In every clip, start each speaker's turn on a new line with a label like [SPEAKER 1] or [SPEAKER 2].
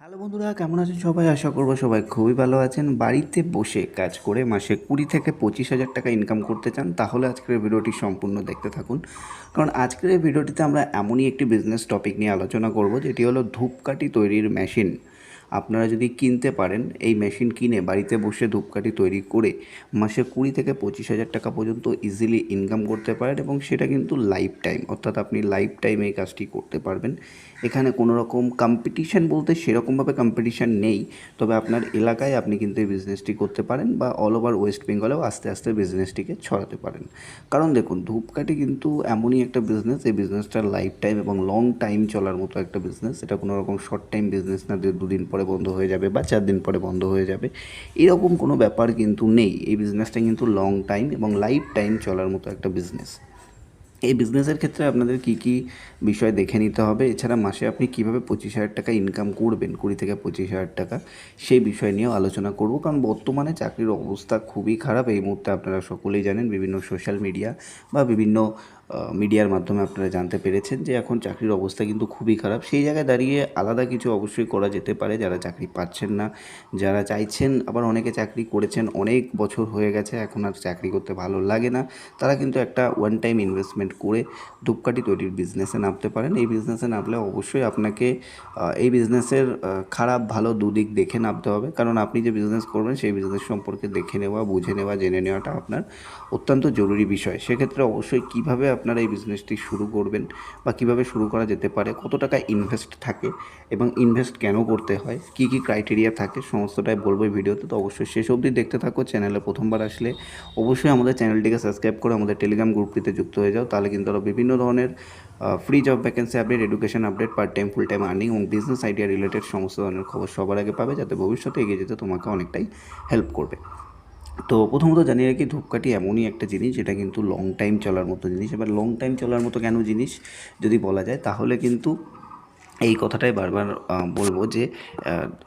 [SPEAKER 1] Hello বন্ধুরা, কেমন আছেন সবাই? আশা করব সবাই খুবই ভালো আছেন। বাড়িতে বসে কাজ করে মাসে কুড়ি থেকে পঁচিশ হাজার টাকা ইনকাম করতে চান, তাহলে আজকের ভিডিওটি সম্পূর্ণ দেখতে থাকুন। কারণ আজকের এই ভিডিওটিতে আমরা এমনই একটি বিজনেস টপিক নিয়ে আলোচনা করব, যেটি হলো ধূপকাঠি তৈরির মেশিন আপনারা যদি কিনতে পারেন, এই মেশিন কিনে বাড়িতে বসে ধূপকাঠি তৈরি করে মাসে কুড়ি থেকে পঁচিশ হাজার টাকা পর্যন্ত ইজিলি ইনকাম করতে পারেন এবং সেটা কিন্তু লাইফ টাইম অর্থাৎ আপনি লাইফ টাইম এই কাজটি করতে পারবেন। এখানে কোনো রকম কম্পিটিশান বলতে সেরকমভাবে কম্পিটিশান নেই, তবে আপনার এলাকায় আপনি কিন্তু এই বিজনেসটি করতে পারেন বা অল ওভার ওয়েস্ট বেঙ্গলেও আস্তে আস্তে বিজনেসটিকে ছড়াতে পারেন। কারণ দেখুন, ধূপকাঠি কিন্তু এমনই একটা বিজনেস এই বিজনেসটার লাইফ টাইম এবং লং টাইম চলার মতো একটা বিজনেস এটা কোনো রকম শর্ট টাইম বিজনেস না দুদিন পরে বন্ধ হয়ে যাবে বা চার দিন পরে বন্ধ হয়ে যাবে, এরকম কোনো ব্যাপার কিন্তু নেই। এই বিজনেসটা কিন্তু লং টাইম এবং লাইফ টাইম চলার মতো একটা বিজনেস এই বিজনেসের ক্ষেত্রে আপনাদের কী কী বিষয় দেখে নিতে হবে? এছাড়া মাসে আপনি কীভাবে পঁচিশ হাজার টাকা ইনকাম করবেন? কুড়ি থেকে পঁচিশ হাজার টাকা, সেই বিষয় নিয়েও আলোচনা করব। কারণ বর্তমানে চাকরির অবস্থা খুবই খারাপ। এই মুহূর্তে আপনারা সকলেই জানেন বিভিন্ন সোশ্যাল মিডিয়া বা বিভিন্ন মিডিয়ার মাধ্যমে আপনারা জানতে পেরেছেন যে এখন চাকরির অবস্থা কিন্তু খুবই খারাপ। সেই জায়গায় দাঁড়িয়ে আলাদা কিছু অবশ্যই করা যেতে পারে যারা চাকরি পাচ্ছেন না, যারা চাইছেন আবার অনেকে চাকরি করেছেন, অনেক বছর হয়ে গেছে, এখন আর চাকরি করতে ভালো লাগে না। তারা কিন্তু একটা ওয়ান টাইম ইনভেস্টমেন্ট করে ধূপকাঠি তৈরির বিজনেসে নামতে পারেন। এই বিজনেসে নামলে অবশ্যই আপনাকে এই বিজনেসের খারাপ ভালো দুদিক দেখে নামতে হবে। কারণ আপনি যে বিজনেস করবেন সেই বিজনেস সম্পর্কে দেখে নেওয়া, বুঝে নেওয়া, জেনে নেওয়াটা আপনার অত্যন্ত জরুরি বিষয়। সেক্ষেত্রে অবশ্যই কীভাবে আপনারা এই বিজনেসটি শুরু করবেন বা কীভাবে শুরু করা যেতে পারে, কত টাকা ইনভেস্ট থাকে এবং ইনভেস্ট কেন করতে হয়, কী কী ক্রাইটেরিয়া থাকে, সমস্তটাই বলব এই ভিডিওতে তো। অবশ্যই শেষ অবধি দেখতে থাকো চ্যানেলে প্রথমবার আসলে অবশ্যই আমাদের চ্যানেলটিকে সাবস্ক্রাইব করে আমাদের টেলিগ্রাম গ্রুপটিতে যুক্ত হয়ে যাও। তাহলে কিন্তু আরও বিভিন্ন ধরনের free job vacancy update education update part time full time earning এবং বিজনেস আইডিয়া রিলেটেড সমস্ত ধরনের খবর সবার আগে পাবে, যাতে ভবিষ্যতে এগিয়ে যেতে তোমাকে অনেকটাই হেল্প করবে। তো প্রথমত জানিয়ে রাখি ধূপকাঠি এমনই একটা জিনিস, যেটা কিন্তু লং টাইম চলার মতো জিনিস। এবার লং টাইম চলার মতো কেন জিনিস যদি বলা যায়, তাহলে কিন্তু এই কথাটাই বারবার বলব যে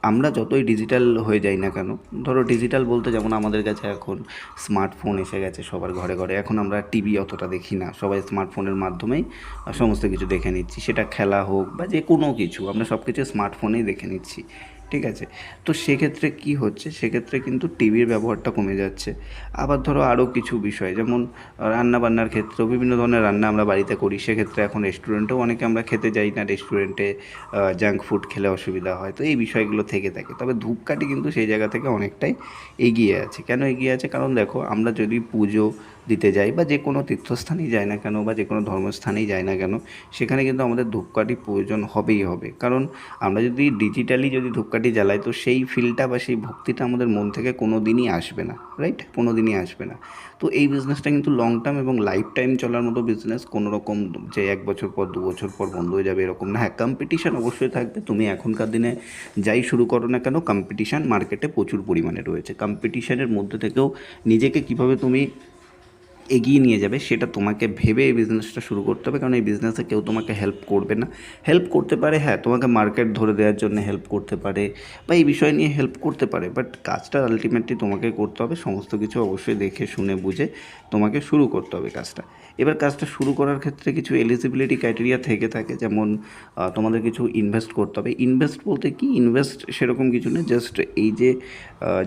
[SPEAKER 1] আমরা যতই ডিজিটাল হয়ে যাই না কেন, ধরো ডিজিটাল বলতে যেমন আমাদের কাছে এখন স্মার্টফোন এসে গেছে সবার ঘরে ঘরে, এখন আমরা টিভি অতটা দেখি না, সবাই স্মার্টফোনের মাধ্যমেই সমস্ত কিছু দেখে নিচ্ছি। সেটা খেলা হোক বা যে কোনো কিছু, আমরা সব কিছু স্মার্টফোনেই দেখে নিচ্ছি। ঠিক আছে? তো সেক্ষেত্রে কি হচ্ছে? সেক্ষেত্রে কিন্তু টিভির ব্যবহারটা কমে যাচ্ছে। আবার ধরো আরও কিছু বিষয়, যেমন রান্না বান্নার ক্ষেত্রেও বিভিন্ন ধরনের রান্না আমরা বাড়িতে করি। সেক্ষেত্রে এখন রেস্টুরেন্টেও অনেকে আমরা খেতে যাই না রেস্টুরেন্টে জাঙ্ক ফুড খেলে অসুবিধা হয়। তো এই বিষয়গুলো থেকে থাকে। তবে ধূপকাঠি কিন্তু সেই জায়গা থেকে অনেকটাই এগিয়ে আছে। কেন এগিয়ে আছে? কারণ দেখো, আমরা যদি পুজো দিতে যাই বা যে কোনো তীর্থস্থানেই যাই না কেন বা যে কোনো ধর্মস্থানেই যাই না কেন, সেখানে কিন্তু আমাদের ধূপকাঠি প্রয়োজন হবেই হবে। কারণ আমরা যদি ডিজিটালি যদি ধূপকাঠি জ্বালাই, তো সেই ফিলটা বা সেই ভক্তিটা আমাদের মন থেকে কোনো দিনই আসবে না রাইট কোনো দিনই আসবে না। তো এই বিজনেসটা কিন্তু লং টার্ম এবং লাইফ টাইম চলার মতো বিজনেস কোনো রকম যে এক বছর পর, দু বছর পর বন্ধ হয়ে যাবে এরকম না। হ্যাঁ কম্পিটিশান অবশ্যই থাকবে। তুমি এখনকার দিনে যাই শুরু করো না কেন কম্পিটিশান মার্কেটে প্রচুর পরিমাণে রয়েছে। কম্পিটিশানের মধ্যে থেকেও নিজেকে কীভাবে তুমি এগিয়ে নিয়ে যাবে, সেটা তোমাকে ভেবে এই বিজনেসটা শুরু করতে হবে। কারণ এই বিজনেসে কেউ তোমাকে হেল্প করবে না। হেল্প করতে পারে হ্যাঁ তোমাকে মার্কেট ধরে দেওয়ার জন্য হেল্প করতে পারে বা এই বিষয় নিয়ে হেল্প করতে পারে। বাট কাজটা আলটিমেটলি তোমাকে করতে হবে, সমস্ত কিছু অবশ্যই দেখে, শুনে, বুঝে তোমাকে শুরু করতে হবে কাজটা। এবার কাজটা শুরু করার ক্ষেত্রে কিছু এলিজিবিলিটি ক্রাইটেরিয়া থেকে থাকে, যেমন তোমাদের কিছু ইনভেস্ট করতে হবে। ইনভেস্ট বলতে কি? ইনভেস্ট সেরকম কিছু না জাস্ট এই যে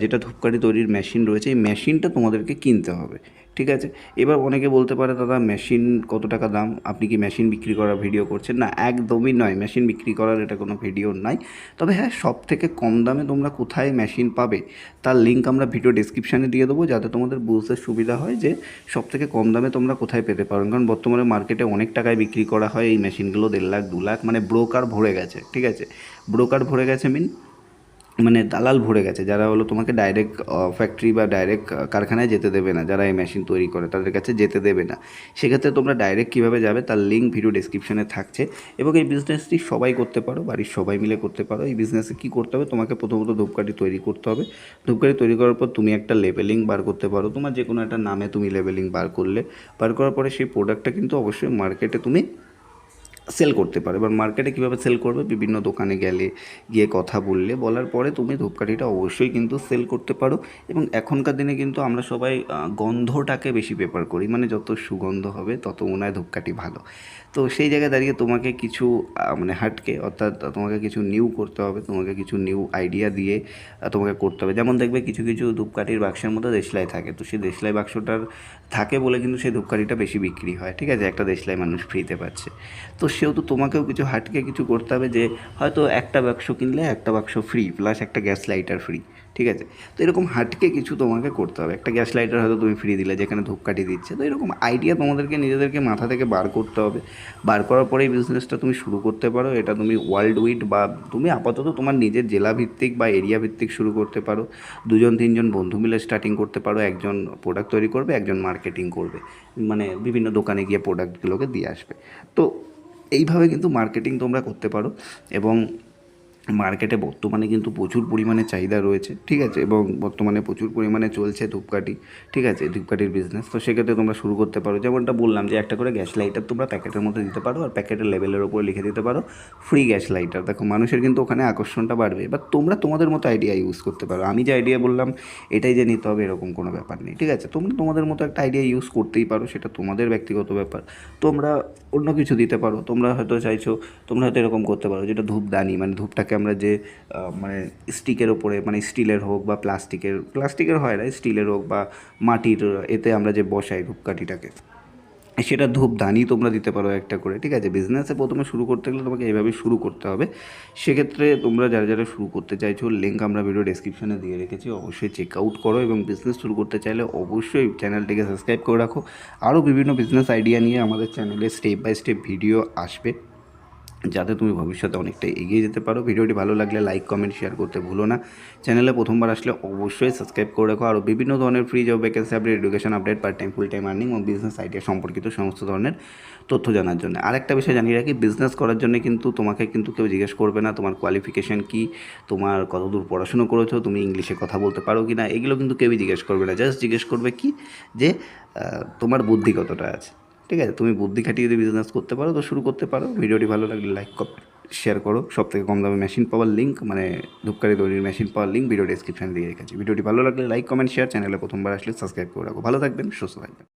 [SPEAKER 1] যেটা ধূপকাঠি তৈরির মেশিন রয়েছে, এই মেশিনটা তোমাদেরকে কিনতে হবে। ঠিক আছে? এবার অনেকে বলতে পারে, দাদা মেশিন কত টাকা দাম? আপনি কি মেশিন বিক্রি করার ভিডিও করছেন? না, একদমই নয়। মেশিন বিক্রি করার এটা কোনো ভিডিও নাই। তবে হ্যাঁ সব থেকে কম দামে তোমরা কোথায় মেশিন পাবে, তার লিঙ্ক আমরা ভিডিও ডিসক্রিপশানে দিয়ে দেবো, যাতে তোমাদের বুঝতে সুবিধা হয় যে সব থেকে কম দামে তোমরা কোথায় পেতে পারো। কারণ বর্তমানে মার্কেটে অনেক টাকায় বিক্রি করা হয় এই মেশিনগুলো দেড় লাখ, দু লাখ মানে ব্রোকার ভরে গেছে, ঠিক আছে? ব্রোকার ভরে গেছে মিন মানে দালাল ভরে গেছে। যারা হলো তোমাকে ডাইরেক্ট ফ্যাক্টরি বা ডাইরেক্ট কারখানায় যেতে দেবে না, যারা এই মেশিন তৈরি করে, তাদের কাছে যেতে দেবে না। সেক্ষেত্রে তোমরা ডাইরেক্ট কীভাবে যাবে তার লিঙ্ক ভিডিও ডিসক্রিপশনে থাকছে। এবং এই বিজনেসটি সবাই করতে পারো, বাড়ির সবাই মিলে করতে পারো। এই বিজনেসে কী করতে হবে? তোমাকে প্রথমত ধূপকাঠি তৈরি করতে হবে। ধূপকাঠি তৈরি করার পর তুমি একটা লেবেলিং বার করতে পারো। তোমার যে কোনো একটা নামে তুমি লেবেলিং বার করলে। বার করার পরে সেই প্রোডাক্টটা কিন্তু অবশ্যই মার্কেটে তুমি সেল করতে পারো। এবার মার্কেটে কীভাবে সেল করবে? বিভিন্ন দোকানে গেলে গিয়ে কথা বললে। বলার পরে তুমি ধূপকাঠিটা অবশ্যই কিন্তু সেল করতে পারো। এবং এখনকার দিনে কিন্তু আমরা সবাই গন্ধটাকে বেশি প্রেফার করি। মানে যত সুগন্ধ হবে, তত মনে হয় ধূপকাঠি ভালো। তো সেই জায়গায় দাঁড়িয়ে তোমাকে কিছু মানে হাটকে, অর্থাৎ তোমাকে কিছু নিউ করতে হবে। তোমাকে কিছু নিউ আইডিয়া দিয়ে তোমাকে করতে হবে। যেমন দেখবে কিছু কিছু ধূপকাঠির বাক্সের মধ্যে দেশলাই থাকে। তো সেই দেশলাই বাক্সটার থাকে বলে কিন্তু সেই ধূপকাঠিটা বেশি বিক্রি হয়। ঠিক আছে? একটা দেশলাই মানুষ ফ্রিতে পাচ্ছে। তো সেহেতু তোমাকেও কিছু হাটকে কিছু করতে হবে যে হয়তো একটা বাক্স কিনলে একটা বাক্স ফ্রি প্লাস একটা গ্যাস লাইটার ফ্রি ঠিক আছে? তো এরকম হাটকে কিছু তোমাকে করতে হবে। একটা গ্যাস লাইটার হয়তো তুমি ফ্রি দিলে, যেখানে ধূপকাঠি দিচ্ছে। তো এরকম আইডিয়া তোমাদেরকে, নিজেদেরকে মাথা থেকে বার করতে হবে। বার করার পরে এই বিজনেসটা তুমি শুরু করতে পারো। এটা তুমি ওয়ার্ল্ড উইড বা তুমি আপাতত তোমার নিজের জেলা ভিত্তিক বা এরিয়া ভিত্তিক শুরু করতে পারো। দুজন, তিনজন বন্ধু মিলে স্টার্টিং করতে পারো। একজন প্রোডাক্ট তৈরি করবে, একজন মার্কেটিং করবে। মানে বিভিন্ন দোকানে গিয়ে প্রোডাক্টগুলোকে দিয়ে আসবে। তো এইভাবে কিন্তু মার্কেটিং তোমরা করতে পারো এবং মার্কেটে বর্তমানে কিন্তু প্রচুর পরিমাণে চাহিদা রয়েছে, ঠিক আছে? এবং বর্তমানে প্রচুর পরিমাণে চলছে ধূপকাঠি, ঠিক আছে? ধূপকাঠির বিজনেস তো সেক্ষেত্রে তোমরা শুরু করতে পারো। যেমনটা বললাম যে একটা করে গ্যাস লাইটার তোমরা প্যাকেটের মধ্যে দিতে পারো আর প্যাকেটের লেভেলের ওপরে লিখে দিতে পারো ফ্রি গ্যাস লাইটার দেখো, মানুষের কিন্তু ওখানে আকর্ষণটা বাড়বে। এবার তোমরা তোমাদের মতো আইডিয়া ইউজ করতে পারো। আমি যে আইডিয়া বললাম, এটাই যে নিতে হবে, এরকম কোনো ব্যাপার নেই, ঠিক আছে? তোমরা তোমাদের মতো একটা আইডিয়া ইউজ করতেই পারো, সেটা তোমাদের ব্যক্তিগত ব্যাপার। তোমরা অন্য কিছু দিতে পারো। তোমরা হয়তো চাইছো, তোমরা হয়তো এরকম করতে পারো যেটা ধূপদানি মানে ধূপটাকে আমরা যে মানে স্টিকের ওপরে মানে স্টিলের হোক বা প্লাস্টিকের প্লাস্টিকের হয় না, স্টিলের হোক বা মাটির এতে আমরা যে বসাই ধূপকাঠিটাকে, সেটা ধূপদানি তোমরা দিতে পারো একটা করে, ঠিক আছে? বিজনেসে প্রথমে শুরু করতে গেলে তোমাকে এইভাবে শুরু করতে হবে। সেক্ষেত্রে তোমরা যারা যারা শুরু করতে চাইছো লিঙ্ক আমরা ভিডিও ডেসক্রিপশনে দিয়ে রেখেছি, অবশ্যই চেক আউট করো এবং বিজনেস শুরু করতে চাইলে অবশ্যই চ্যানেলটিকে সাবস্ক্রাইব করে রাখো। আরও বিভিন্ন বিজনেস আইডিয়া নিয়ে আমাদের চ্যানেলে স্টেপ বাই স্টেপ ভিডিও আসবে। যাতে তুমি ভবিষ্যতে অনেকটা এগিয়ে যেতে পারো। ভিডিওটি ভালো লাগলে লাইক কমেন্ট শেয়ার করতে ভুলো না। চ্যানেলে প্রথমবার আসলে অবশ্যই সাবস্ক্রাইব করে রাখো। আরও বিভিন্ন ধরনের free job vacancy update education update part time full time earning ও বিজনেস আইডিয়া সম্পর্কিত সমস্ত ধরনের তথ্য জানার জন্য। আরেকটা বিষয় জানিয়ে রাখি বিজনেস করার জন্য কিন্তু তোমাকে কিন্তু কেউ জিজ্ঞেস করবে না, তোমার কোয়ালিফিকেশান কী, তোমার কতদূর পড়াশুনো করেছ, তুমি ইংলিশে কথা বলতে পারো কি না এগুলো কিন্তু কেউই জিজ্ঞেস করবে না। জাস্ট জিজ্ঞেস করবে কি, যে তোমার বুদ্ধি কতটা আছে। ঠিক আছে, তুমি বুদ্ধি খাটিয়ে যদি বিজনেস করতে পারো, তো শুরু করতে পারো। ভিডিওটি ভালো লাগলে লাইক শেয়ার করো। সব থেকে কম দামে মেশিন পাওয়ার লিঙ্ক মানে ধূপকারী তৈরির মেশিন পাওয়ার লিঙ্ক ভিডিও ডিসক্রিপশানে দিয়ে রেখেছি। ভিডিওটি ভালো লাগলে লাইক কমেন্ট শেয়ার চ্যানেলে প্রথমবার আসলে সাবস্ক্রাইব করে রাখো। ভালো থাকবেন, সুস্থ থাকবেন।